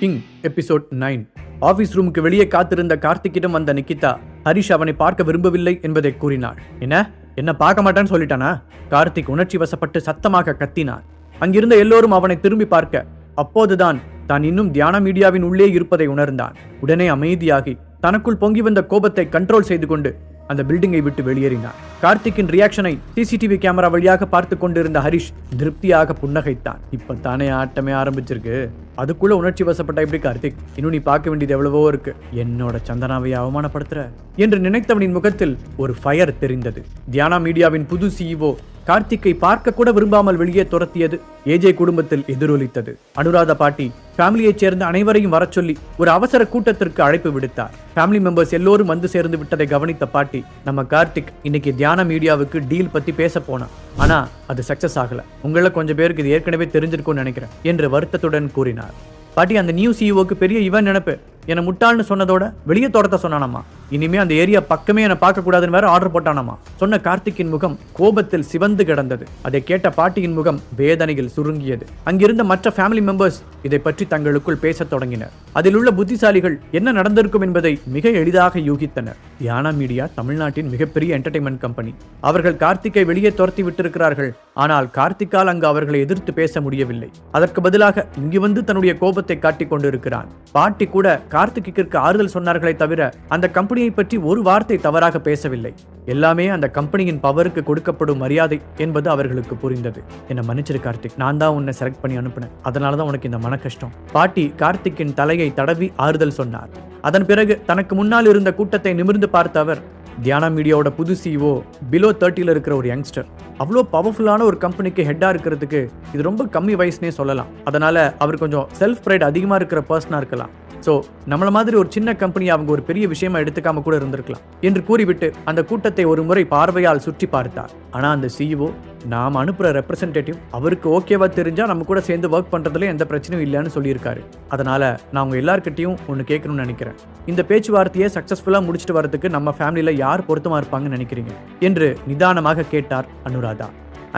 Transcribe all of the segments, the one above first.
King episode nine office ரூமுக்கு வெளியே காத்திருந்த கார்த்திக்கிடம் வந்த நிக்கிதா ஹரிஷ் அவனை பார்க்க விரும்பவில்லை என்பதை கூறினாள். என்ன? என்ன பார்க்க மாட்டேன்னு சொல்லிட்டானா? கார்த்திக் உணர்ச்சி வசப்பட்டு சத்தமாக கத்தினான் அங்கிருந்த எல்லோரும் அவனை திரும்பி பார்க்க அப்போதுதான் தான் இன்னும் தியான மீடியாவின் உள்ளே இருப்பதை உணர்ந்தான். உடனே அமைதியாகி தனக்குள் பொங்கி வந்த கோபத்தை கண்ட்ரோல் செய்து கொண்டு அந்த பில்டிங்கை விட்டு வெளியேறினார். கார்த்திக்கின் ரியாக்ஷனை சிசிடிவி கேமரா வழியாக பார்த்து கொண்டிருந்த ஹரிஷ் திருப்தியாக புன்னகைத்தான். இப்ப தானே ஆட்டமே ஆரம்பிச்சிருக்கு? அதுக்குள்ள உணர்ச்சி வசப்பட்ட எப்படி கார்த்திக்? இன்னும் நீ பார்க்க வேண்டியது எவ்வளவோ இருக்கு. என்னோட சந்தனாவை அவமானப்படுத்துற. என்று நினைத்தவனின் முகத்தில் ஒரு ஃபயர் தெரிந்தது. தியானா மீடியாவின் புது சிஇஓ கார்த்திக்கை பார்க்க கூட விரும்பாமல் வெளியே துரத்தியது. ஏஜே குடும்பத்தில் எதிரொலித்தது. அனுராதா பாட்டி ஃபேமிலியைச் சேர்ந்த அனைவரையும் வரச் சொல்லி ஒரு அவசர கூட்டத்திற்கு அழைப்பு விடுத்தார். ஃபேமிலி மெம்பர்ஸ் எல்லோரும் வந்து சேர்ந்து விட்டதை கவனித்த பாட்டி நம்ம கார்த்திக் இன்னைக்கு தியான மீடியாவுக்கு டீல் பத்தி பேச போனான். ஆனா அது சக்ஸஸ் ஆகல. உங்களில் கொஞ்சம் பேருக்கு இது ஏற்கனவே தெரிஞ்சிருக்கும்னு நினைக்கிறேன் என்று வருத்தத்துடன் கூறினார். பாட்டி அந்த நியூ சிஇஓக்கு பெரிய இவன் நினைப்பு. என்னை முட்டாள்னு சொன்னதோட வெளியே தோட்டத்தை சொன்னானாமா இனிமே அந்த ஏரியா பக்கமே என்னை பார்க்கக்கூடாதுன்னு வேற ஆர்டர் போட்டானாமா. சொன்ன கார்த்திக்கின் முகம் கோபத்தில் சிவந்து கிடந்தது. அதை கேட்ட பாட்டியின் முகம் வேதனையில் சுருங்கியது. அங்கிருந்த மற்ற ஃபேமிலி மெம்பர்ஸ் இதை பற்றி தங்களுக்குள் பேசத் தொடங்கினர். அதில் உள்ள புத்திசாலிகள் என்ன நடந்திருக்கும் என்பதை மிக எளிதாக யூகித்தனர். யானா மீடியா தமிழ்நாட்டின் மிகப்பெரிய என்டர்டைன்மெண்ட் கம்பெனி அவர்கள் கார்த்திக்கை வெளியே துரத்தி விட்டிருக்கிறார்கள். ஆனால் கார்த்திக்கால் அங்கு அவர்களை எதிர்த்து பேச முடியவில்லை. அதற்கு பதிலாக இங்கு வந்து தன்னுடைய கோபத்தை காட்டிக் கொண்டிருக்கிறான். பாட்டி கூட கார்த்திக்கிற்கு ஆறுதல் சொன்னார்களே தவிர அந்த கம்பெனி கம்பெனியை பற்றி ஒரு வார்த்தை தவறாக பேசவில்லை. எல்லாமே அந்த கம்பெனியின் பவருக்கு கொடுக்கப்படும் மரியாதை என்பது அவர்களுக்கு புரிந்தது. என்ன மன்னிச்சிரு கார்த்திக் நான் தான் உன்னை செலக்ட் பண்ணி அனுப்பினேன். அதனால தான் உனக்கு இந்த மன கஷ்டம் பாட்டி கார்த்திக்கின் தலையை தடவி ஆறுதல் சொன்னார். அதன் பிறகு தனக்கு முன்னால் இருந்த கூட்டத்தை நிமிர்ந்து பார்த்த அவர் தியானா மீடியாவோட புது சிஓ பிலோ தேர்ட்டியில் இருக்கிற ஒரு யங்ஸ்டர் அவ்வளோ பவர்ஃபுல்லான ஒரு கம்பெனிக்கு ஹெட்டாக இருக்கிறதுக்கு இது ரொம்ப கம்மி வயசுனே சொல்லலாம். அதனால அவர் கொஞ்சம் செல்ஃப் ப்ரைட் அதிகமாக இருக்கிற பர்சனாக இருக்கலாம். ஸோ நம்மள மாதிரி ஒரு சின்ன கம்பெனி அவங்க ஒரு பெரிய விஷயமா எடுத்துக்காம கூட இருந்திருக்கலாம். என்று கூறிவிட்டு அந்த கூட்டத்தை ஒரு முறை பார்வையால் சுற்றி பார்த்தார். ஆனால் அந்த சிஇஓ நாம் அனுப்புகிற ரெப்ரசன்டேட்டிவ் அவருக்கு ஓகேவா தெரிஞ்சா நம்ம கூட சேர்ந்து ஒர்க் பண்ணுறதுல எந்த பிரச்சனையும் இல்லைன்னு சொல்லியிருக்காரு. அதனால நான் உங்க எல்லார்கிட்டையும் ஒன்று கேட்கணும்னு நினைக்கிறேன். இந்த பேச்சுவார்த்தையை சக்ஸஸ்ஃபுல்லாக முடிச்சுட்டு வரதுக்கு நம்ம ஃபேமிலியில் யார் பொருத்தமாக இருப்பாங்கன்னு நினைக்கிறீங்க? என்று நிதானமாக கேட்டார் அனுராதா.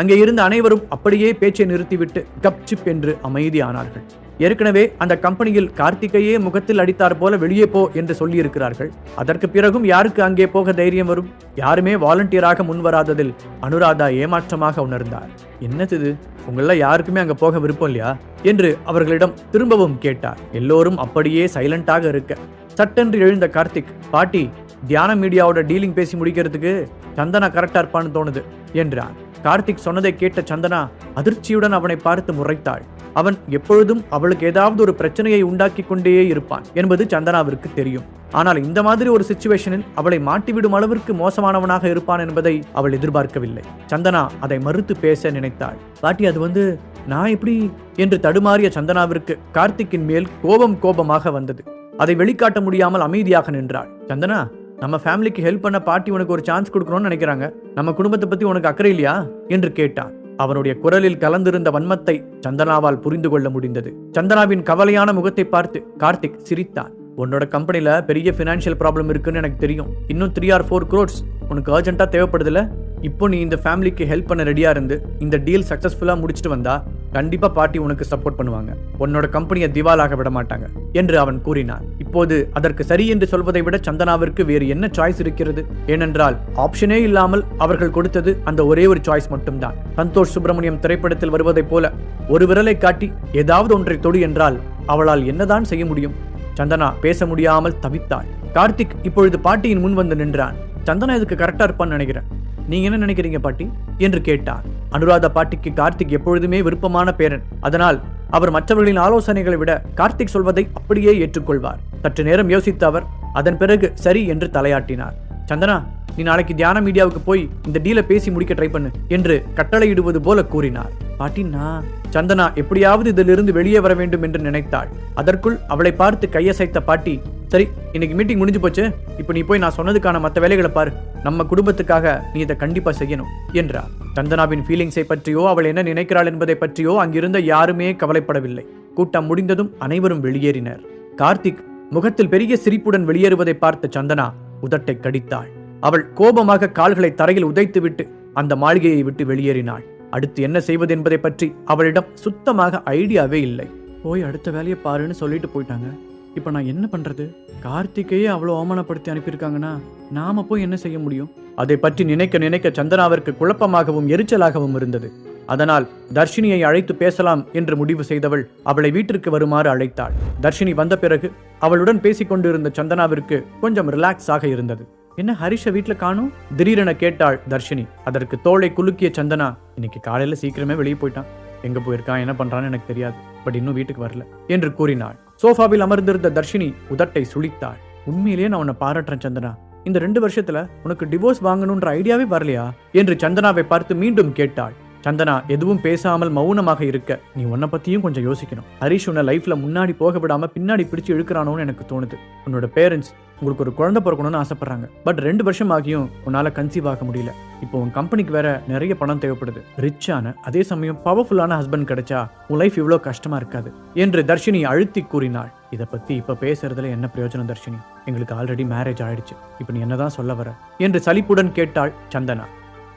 அங்கே இருந்த அனைவரும் அப்படியே பேச்சை நிறுத்திவிட்டு கப் சிப் என்று அமைதியானார்கள். ஏற்கனவே அந்த கம்பெனியில் கார்த்திகையே முகத்தில் அடித்தார் போல வெளியே போ என்று சொல்லியிருக்கிறார்கள். அதற்கு பிறகும் யாருக்கு அங்கே போக தைரியம் வரும்? யாருமே வாலண்டியராக முன்வராததில் அனுராதா ஏமாற்றமாக உணர்ந்தார். என்னது உங்கள யாருக்குமே அங்க போக விருப்பம் இல்லையா? என்று அவர்களிடம் திரும்பவும் கேட்டார். எல்லோரும் அப்படியே சைலண்டாக இருக்க. சட்டென்று எழுந்த கார்த்திக் பாட்டி தியான மீடியாவோட டீலிங் பேசி முடிக்கிறதுக்கு சந்தனா கரெக்டா இருப்பான்னு தோணுது என்றான். கார்த்திக் சொன்னதை கேட்ட சந்தனா அதிர்ச்சியுடன் அவனை பார்த்து முறைத்தாள். அவன் எப்பொழுதும் அவளுக்கு ஏதாவது ஒரு பிரச்சனையை உண்டாக்கி கொண்டே இருப்பான் என்பது சந்தனாவிற்கு தெரியும். ஆனால் இந்த மாதிரி ஒரு சுச்சுவேஷனில் அவளை மாட்டிவிடும் அளவிற்கு மோசமானவனாக இருப்பான் என்பதை அவள் எதிர்பார்க்கவில்லை. சந்தனா அதை மறுத்து பேச நினைத்தாள். பாட்டி அது வந்து நான் எப்படி? என்று தடுமாறிய சந்தனாவிற்கு கார்த்திக்கின் மேல் கோபம் கோபமாக வந்தது. அதை வெளிக்காட்ட முடியாமல் அமைதியாக நின்றாள். சந்தனா நம்ம ஃபேமிலிக்கு ஹெல்ப் பண்ண பாட்டி உனக்கு ஒரு சான்ஸ் கொடுக்கணும்னு நினைக்கிறாங்க. நம்ம குடும்பத்தை பத்தி உனக்கு அக்கறை இல்லையா? என்று கேட்டான். அவனுடைய குரலில் கலந்திருந்த வன்மத்தை சந்தனாவால் புரிந்து கொள்ள முடிந்தது. சந்தனாவின் கவலையான முகத்தை பார்த்து கார்த்திக் சிரித்தான். உன்னோட கம்பெனில பெரிய ஃபினான்ஷியல் ப்ராப்ளம் இருக்குன்னு எனக்கு தெரியும். இன்னும் த்ரீ ஆர் ஃபோர் க்ரோட்ஸ் உனக்கு அர்ஜென்ட்டா தேவைப்படுதுல? இப்போ நீ இந்த ஃபேமிலிக்கு ஹெல்ப் பண்ண ரெடியா இருந்து இந்த டீல் சக்சஸ்ஃபுல்லா முடிச்சிட்டு வந்தா கண்டிப்பா பாட்டி உனக்கு சப்போர்ட் பண்ணுவாங்க. உன்னோட கம்பெனியை திவாலாக விட மாட்டாங்க என்று அவன் கூறினான். இப்போது அதற்கு சரி என்று சொல்வதை விட சந்தனாவிற்கு வேறு என்ன சாய்ஸ் இருக்கிறது? ஏனென்றால் ஆப்ஷனே இல்லாமல் அவர்கள் கொடுத்தது அந்த ஒரே ஒரு சாய்ஸ் மட்டும்தான். சந்தோஷ் சுப்பிரமணியம் திரைப்படத்தில் வருவதைப் போல ஒரு விரலை காட்டி ஏதாவது ஒன்றை தொடு என்றால் அவளால் என்னதான் செய்ய முடியும்? சந்தனா பேச முடியாமல் தவித்தாள். கார்த்திக் இப்பொழுது பாட்டியின் முன் வந்து நின்றான். சந்தனா இதுக்கு கரெக்டா இருப்பான்னு நினைக்கிறேன். நீங்க என்ன நினைக்கிறீங்க பாட்டி? என்று கேட்டார். அனுராதா பாட்டிக்கு கார்த்திக் எப்பொழுதுமே விருப்பமான பேரன். அதனால் அவர் மற்றவர்களின் ஆலோசனைகளை விட கார்த்திக் சொல்வதை அப்படியே ஏற்றுக்கொள்வார். சற்று நேரம் யோசித்த அவர் அதன் பிறகு சரி என்று தலையாட்டினார். சந்தனா நீ நாளைக்கு தியான மீடியாவுக்கு போய் இந்த டீலை பேசி முடிக்க ட்ரை பண்ணு என்று கட்டளையிடுவது போல கூறினார். பாட்டினா சந்தனா எப்படியாவது இதிலிருந்து வெளியே வர வேண்டும் என்று நினைத்தாள். அதற்குள் அவளை பார்த்து கையசைத்த பாட்டி சரி இன்னைக்கு மீட்டிங் முடிஞ்சு போச்சு. இப்போ நீ போய் நான் சொன்னதுக்கான மற்ற வேலைகளை பாரு. நம்ம குடும்பத்துக்காக நீ இதை கண்டிப்பா செய்யணும் என்றார். சந்தனாவின் ஃபீலிங்ஸை பற்றியோ அவள் என்ன நினைக்கிறாள் என்பதை பற்றியோ அங்கிருந்த யாருமே கவலைப்படவில்லை. கூட்டம் முடிந்ததும் அனைவரும் வெளியேறினர். கார்த்திக் முகத்தில் பெரிய சிரிப்புடன் வெளியேறுவதை பார்த்த சந்தனா உதட்டை கடித்தாள். அவள் கோபமாக கால்களை தரையில் உதைத்துவிட்டு அந்த மாளிகையை விட்டு வெளியேறினாள். அடுத்து என்ன செய்வது என்பதை பற்றி அவளிடம் சுத்தமாக ஐடியாவே இல்லை. போய் அடுத்த வேலையை பாருன்னு சொல்லிட்டு போயிட்டாங்க. இப்போ நான் என்ன பண்றது? கார்த்திகையே அவ்வளோ அவமானப்படுத்தி அனுப்பியிருக்காங்கன்னா நாம போய் என்ன செய்ய முடியும்? அதை பற்றி நினைக்க நினைக்க சந்தனாவிற்கு குழப்பமாகவும் எரிச்சலாகவும் இருந்தது. அதனால் தர்ஷினியை அழைத்து பேசலாம் என்று முடிவு செய்தவள் அவளை வீட்டிற்கு வருமாறு அழைத்தாள். தர்ஷினி வந்த பிறகு அவளுடன் பேசிக் கொண்டிருந்த சந்தனாவிற்கு கொஞ்சம் ரிலாக்ஸ் ஆக இருந்தது. என்ன ஹரிஷ வீட்ல காணும்? திடீரென கேட்டாள் தர்ஷினி அதற்கு தோளை குலுக்கிய சந்தனா இன்னைக்கு காலையில சீக்கிரமே வெளியே போயிட்டான். எங்க போயிருக்கான்? என்ன பண்றான்னு எனக்கு தெரியாது. பட் இன்னும் வீட்டுக்கு வரல. என்று கூறினாள். சோஃபாவில் அமர்ந்திருந்த தர்ஷினி உதட்டை சுழித்தாள் உண்மையிலேயே நான் உன்னை பாராட்டுறேன் சந்தனா. இந்த ரெண்டு வருஷத்துல உனக்கு டிவோர்ஸ் வாங்கணுன்ற ஐடியாவே வரலையா? என்று சந்தனாவை பார்த்து மீண்டும் கேட்டாள். சந்தனா எதுவும் பேசாமல் மௌனமாக இருக்க நீ உன்னை பத்தியும் கொஞ்சம் யோசிக்கணும். ஹரிஷ் உன்னை லைஃப்ல முன்னாடி போக விடாம பின்னாடி பிடிச்சு இழுக்கிறானோன்னு எனக்கு தோணுது. உன்னோட பேரண்ட்ஸ் உங்களுக்கு ஒரு குழந்தை பிறக்கணும்னு ஆசைப்படுறாங்க. பட் ரெண்டு வருஷம் ஆகியும் உன்னால கன்சீவ் ஆக முடியல. இப்போ உன் கம்பெனிக்கு வேற நிறைய பணம் தேவைப்படுது. ரிச்சான அதே சமயம் பவர்ஃபுல்லான ஹஸ்பண்ட் கிடைச்சா உன் லைஃப் இவ்வளோ கஷ்டமா இருக்காது என்று தர்ஷினி அழுத்தி கூறினாள். இதை பத்தி இப்ப பேசுறதுல என்ன பிரயோஜனம் தர்ஷினி? எங்களுக்கு ஆல்ரெடி மேரேஜ் ஆயிடுச்சு. இப்போ நீ என்னதான் சொல்ல வர? என்று சலிப்புடன் கேட்டாள் சந்தனா.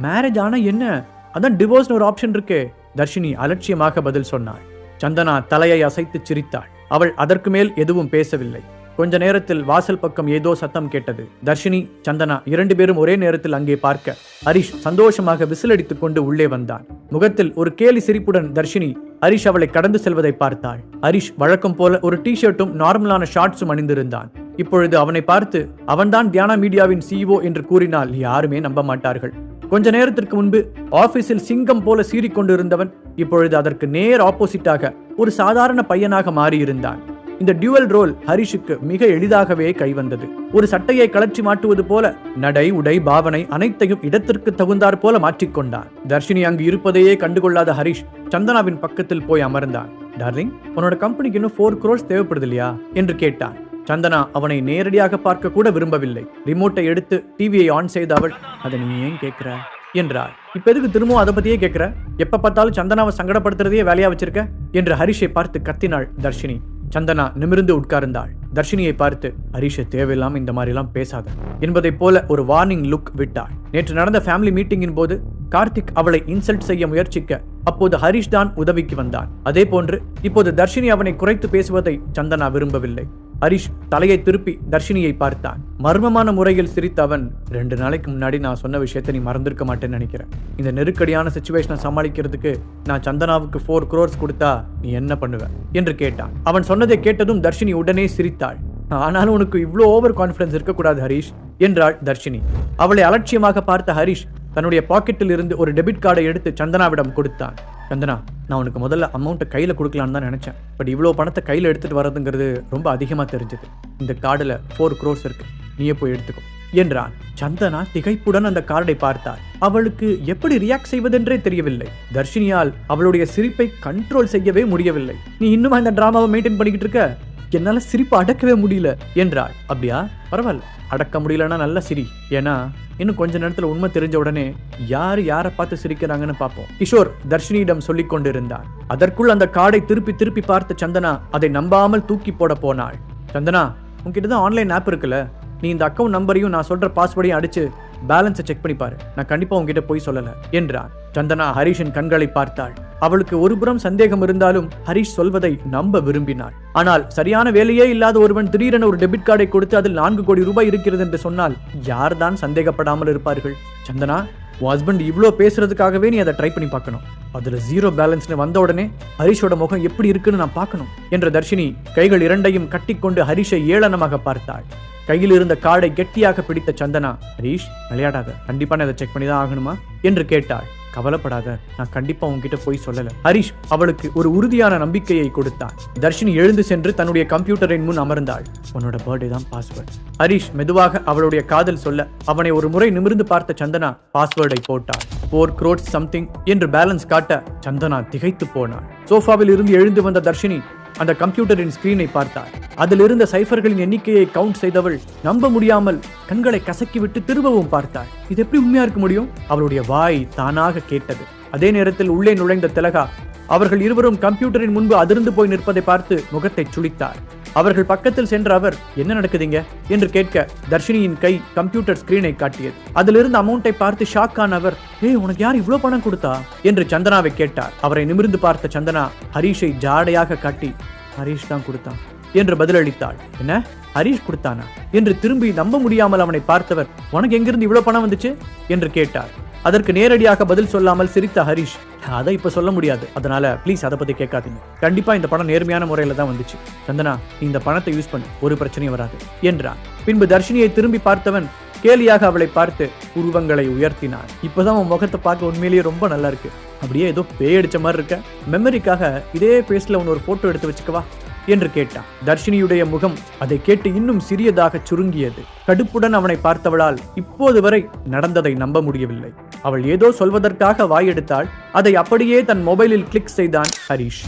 மேரேஜ் ஆனா என்ன? அதான் டிவோர்ஸ்னு ஒரு ஆப்ஷன் இருக்கே. தர்ஷினி அலட்சியமாக பதில் சொன்னாள். சந்தனா தலையை அசைத்து சிரித்தாள். அவள் அதற்கு மேல் எதுவும் பேசவில்லை. கொஞ்ச நேரத்தில் வாசல் பக்கம் ஏதோ சத்தம் கேட்டது. தர்ஷினி சந்தனா இரண்டு பேரும் ஒரே நேரத்தில் அங்கே பார்க்க ஹரிஷ் சந்தோஷமாக விசிலடித்துக் கொண்டு உள்ளே வந்தான். முகத்தில் ஒரு கேலி சிரிப்புடன் தர்ஷினி ஹரிஷ் அவளை கடந்து செல்வதை பார்த்தாள். ஹரிஷ் வழக்கம் போல ஒரு டி ஷர்ட்டும் நார்மலான ஷார்ட்ஸும் அணிந்திருந்தான். இப்பொழுது அவனை பார்த்து அவன்தான் தியானா மீடியாவின் சிஇஓ என்று கூறினால் யாருமே நம்ப மாட்டார்கள். கொஞ்ச நேரத்திற்கு முன்பு ஆபீஸில் சிங்கம் போல சீறிக்கொண்டிருந்தவன் இப்பொழுது அதற்கு நேர் ஆப்போசிட்டாக ஒரு சாதாரண பையனாக மாறியிருந்தான். இந்த டியூவல் ரோல் ஹரிஷுக்கு மிக எளிதாகவே கைவந்தது ஒரு சட்டையை கலற்றி மாட்டுவது போல நடை உடை பாவனை அனைத்தையும் இடத்திற்கு தகுந்தாற் போல மாற்றிக்கொண்டான். தர்ஷினி அங்கு இருப்பதையே கண்டுகொள்ளாத ஹரிஷ் சந்தனாவின் பக்கத்தில் போய் அமர்ந்தான். டார்லிங் உன்னோட கம்பெனிக்கு இன்னும் ஃபோர் குரோர்ஸ் தேவைப்படுது இல்லையா? என்று கேட்டான். சந்தனா அவனை நேரடியாக பார்க்க கூட விரும்பவில்லை. ரிமோட்டை எடுத்து டிவியை ஆன் செய்த அவள் அதை நீ ஏன் கேட்கிற? என்றார் இப்ப எதுக்கு திரும்பவும் அதை பத்தியே கேட்கிற? எப்ப பார்த்தாலும் சந்தனாவை சங்கடப்படுத்துறதையே வேலையா வச்சிருக்க? என்று ஹரிஷை பார்த்து கத்தினாள் தர்ஷினி. சந்தனா நிமிர்ந்து உட்கார்ந்தாள். தர்ஷினியை பார்த்து ஹரிஷை தேவையில்லாம இந்த மாதிரிலாம் பேசாத. என்பதைப் போல ஒரு வார்னிங் லுக் விட்டாள். நேற்று நடந்த ஃபேமிலி மீட்டிங்கின் போது கார்த்திக் அவளை இன்சல்ட் செய்ய முயற்சிக்க அப்போது ஹரிஷ் தான் உதவிக்கு வந்தான். அதே போன்று இப்போது தர்ஷினி அவனை குறைத்து பேசுவதை சந்தனா விரும்பவில்லை. ஹரிஷ் தலையை திருப்பி தர்ஷினியை பார்த்தான். மர்மமான முறையில் சிரித்த அவன் ரெண்டு நாளைக்கு முன்னாடி நான் சொன்ன விஷயத்தை நீ மறந்திருக்க மாட்டேன்னு நினைக்கிறேன். இந்த நெருக்கடியான சுச்சுவேஷனை சமாளிக்கிறதுக்கு நான் சந்தனாவுக்கு ஃபோர் குரோர்ஸ் கொடுத்தா நீ என்ன பண்ணுவ? என்று கேட்டான். அவன் சொன்னதை கேட்டதும் தர்ஷினி உடனே சிரித்தாள். ஆனாலும் உனக்கு இவ்வளோ ஓவர் கான்ஃபிடன்ஸ் இருக்கக்கூடாது ஹரிஷ் என்றாள் தர்ஷினி. அவளை அலட்சியமாக பார்த்த ஹரிஷ் தன்னுடைய பாக்கெட்டில் இருந்து ஒரு டெபிட் கார்டை எடுத்து சந்தனாவிடம் கொடுத்தான். சந்தனா நான் உனக்கு முதல்ல அமௌண்ட்டை கையில் கொடுக்கலான்னு தான் நினச்சேன். பட் இவ்வளோ பணத்தை கையில் எடுத்துகிட்டு வரதுங்கிறது ரொம்ப அதிகமாக தெரிஞ்சது. இந்த கார்டில் ஃபோர் க்ரோஸ் இருக்கு. நீயே போய் எடுத்துக்கோ. என்றான். சந்தனா திகைப்புடன் அந்த கார்டை பார்த்தார் அவளுக்கு எப்படி ரியாக்ட் செய்வதென்றே தெரியவில்லை. தர்ஷினியால் அவளுடைய சிரிப்பை கண்ட்ரோல் செய்யவே முடியவில்லை. நீ இன்னும் அந்த டிராமாவை மெயின்டைன் பண்ணிக்கிட்டு இருக்க? என்னால சிரிப்பு அடக்கவே முடியல என்றாள். அப்படியா? பரவாயில்ல. அடக்க முடியலன்னா நல்ல சிரி. ஏன்னா இன்னும் கொஞ்ச நேரத்துல உண்மை தெரிஞ்ச உடனே யார் யாரை பார்த்து சிரிக்கிறாங்கன்னு பார்ப்போம். கிஷோர் தர்ஷினியிடம் சொல்லிக் கொண்டிருந்தாள் அதற்குள் அந்த கார்டை திருப்பி திருப்பி பார்த்த சந்தனா அதை நம்பாமல் தூக்கி போட போனாள். சந்தனா உன்கிட்ட தான் ஆன்லைன் ஆப் இருக்குல்ல. நீ இந்த அக்கவுண்ட் நம்பரையும் நான் சொல்ற பாஸ்வேர்டையும் அடிச்சு பேலன்ஸை செக் பண்ணி பாரு. நான் கண்டிப்பா உங்ககிட்ட போய் சொல்லல என்றார் சந்தனா ஹரிஷின் கண்களை பார்த்தாள். அவளுக்கு ஒருபுறம் சந்தேகம் இருந்தாலும் ஹரிஷ் சொல்வதை நம்ப விரும்பினாள். ஆனால் சரியான வேலையே இல்லாத ஒருவன் திடீரென ஒரு டெபிட் கார்டை கொடுத்து அதில் நான்கு கோடி ரூபாய் இருக்கிறது என்று சொன்னால் யார்தான் சந்தேகப்படாமல் இருப்பார்கள்? சந்தனா உன் ஹஸ்பண்ட் இவ்வளோ பேசுறதுக்காகவே நீ அதை ட்ரை பண்ணி பார்க்கணும். அதுல ஜீரோ பேலன்ஸ்னு வந்த உடனே ஹரிஷோட முகம் எப்படி இருக்குன்னு நான் பார்க்கணும் என்ற தர்ஷினி கைகள் இரண்டையும் கட்டிக்கொண்டு ஹரிஷை ஏளனமாக பார்த்தாள். கையில் இருந்த கார்டை கெட்டியாக பிடித்த சந்தனா ஹரீஷ் விளையாடாத. கண்டிப்பா நான் இதை செக் பண்ணி தான் ஆகணுமா? என்று கேட்டாள். கவலைப்படாத. நான் கண்டிப்பா உன்கிட்ட போய் சொல்லல. ஹரிஷ் அவளுக்கு ஒரு உறுதியான நம்பிக்கையை கொடுத்தான். தர்ஷினி எழுந்து சென்று தன்னுடைய கம்ப்யூட்டரின் முன் அமர்ந்தாள். உன்னோட பர்த்டே தான் பாஸ்வேர்ட் ஹரிஷ் மெதுவாக அவளுடைய காதல் சொல்ல அவனை ஒரு முறை நிமிர்ந்து பார்த்த சந்தனா பாஸ்வேர்டை போட்டாள். போர் குரோட் சம்திங் என்று பேலன்ஸ் காட்ட சந்தனா திகைத்து போனாள். சோஃபாவில் இருந்து எழுந்து வந்த தர்ஷினி அந்த கம்ப்யூட்டரின் ஸ்கிரீனை பார்த்தார். அதில் இருந்த சைஃபர்களின் எண்ணிக்கையை கவுண்ட் செய்தவள் நம்ப முடியாமல் கண்களை கசக்கிவிட்டு திரும்பவும் பார்த்தாள். இது எப்படி உண்மையா இருக்க முடியும்? அவளுடைய வாய் தானாக கேட்டது. அதே நேரத்தில் உள்ளே நுழைந்த திலகா அவர்கள் இருவரும் கம்ப்யூட்டரின் முன்பு அதிர்ந்து போய் நிற்பதை பார்த்து முகத்தை சுளித்தார். அவர்கள் பக்கத்தில் சென்ற அவர் என்ன நடக்குதுங்க? என்று கேட்க தர்ஷினியின் கை கம்ப்யூட்டர் ஸ்கிரீனை காட்டியது. அதிலிருந்து அமௌண்ட்டை பார்த்து ஷாக் ஆன அவர் ஏய் உனக்கு யார் இவ்வளவு பணம் கொடுத்தா? என்று சந்தனாவை கேட்டார். அவரை நிமிர்ந்து பார்த்த சந்தனா ஹரிஷை ஜாடையாக காட்டி ஹரிஷ் தான் கொடுத்தான் என்று பதிலளித்தாள். என்ன? ஹரிஷ் கொடுத்தானா? என்று திரும்பி நம்ப முடியாமல் அவனை பார்த்தவர் உனக்கு எங்கிருந்து இவ்வளவு பணம் வந்துச்சு? என்று கேட்டார். அதற்கு நேரடியாக பதில் சொல்லாமல் சிரித்த ஹரிஷ் அதை இப்ப சொல்ல முடியாது. அதனால ப்ளீஸ் அதை பத்தி கேட்காதீங்க. கண்டிப்பா இந்த பணம் நேர்மையான முறையில தான் வந்துச்சு. சந்தனா நீ இந்த பணத்தை யூஸ் பண்ணு. ஒரு பிரச்சனையும் வராது என்றான். பின்பு தர்ஷினியை திரும்பி பார்த்தவன் கேலியாக அவளை பார்த்து உருவங்களை உயர்த்தினான். இப்பதான் உன் முகத்தை பார்க்க உண்மையிலேயே ரொம்ப நல்லா இருக்கு. அப்படியே ஏதோ பேய் அடிச்ச மாதிரி இருக்க. மெமரிக்காக இதே பேஸ்ல உன் ஒரு போட்டோ எடுத்து வச்சுக்கவா? என்று கேட்டான். தர்ஷினியுடைய முகம் அதை கேட்டு இன்னும் சிறியதாக சுருங்கியது. கடுப்புடன் அவனை பார்த்தவளால் இப்போது வரை நடந்ததை நம்ப முடியவில்லை. அவள் ஏதோ சொல்வதற்காக வாயெடுத்தாள். அதை அப்படியே தன் மொபைலில் கிளிக் செய்தான் ஹரிஷ்.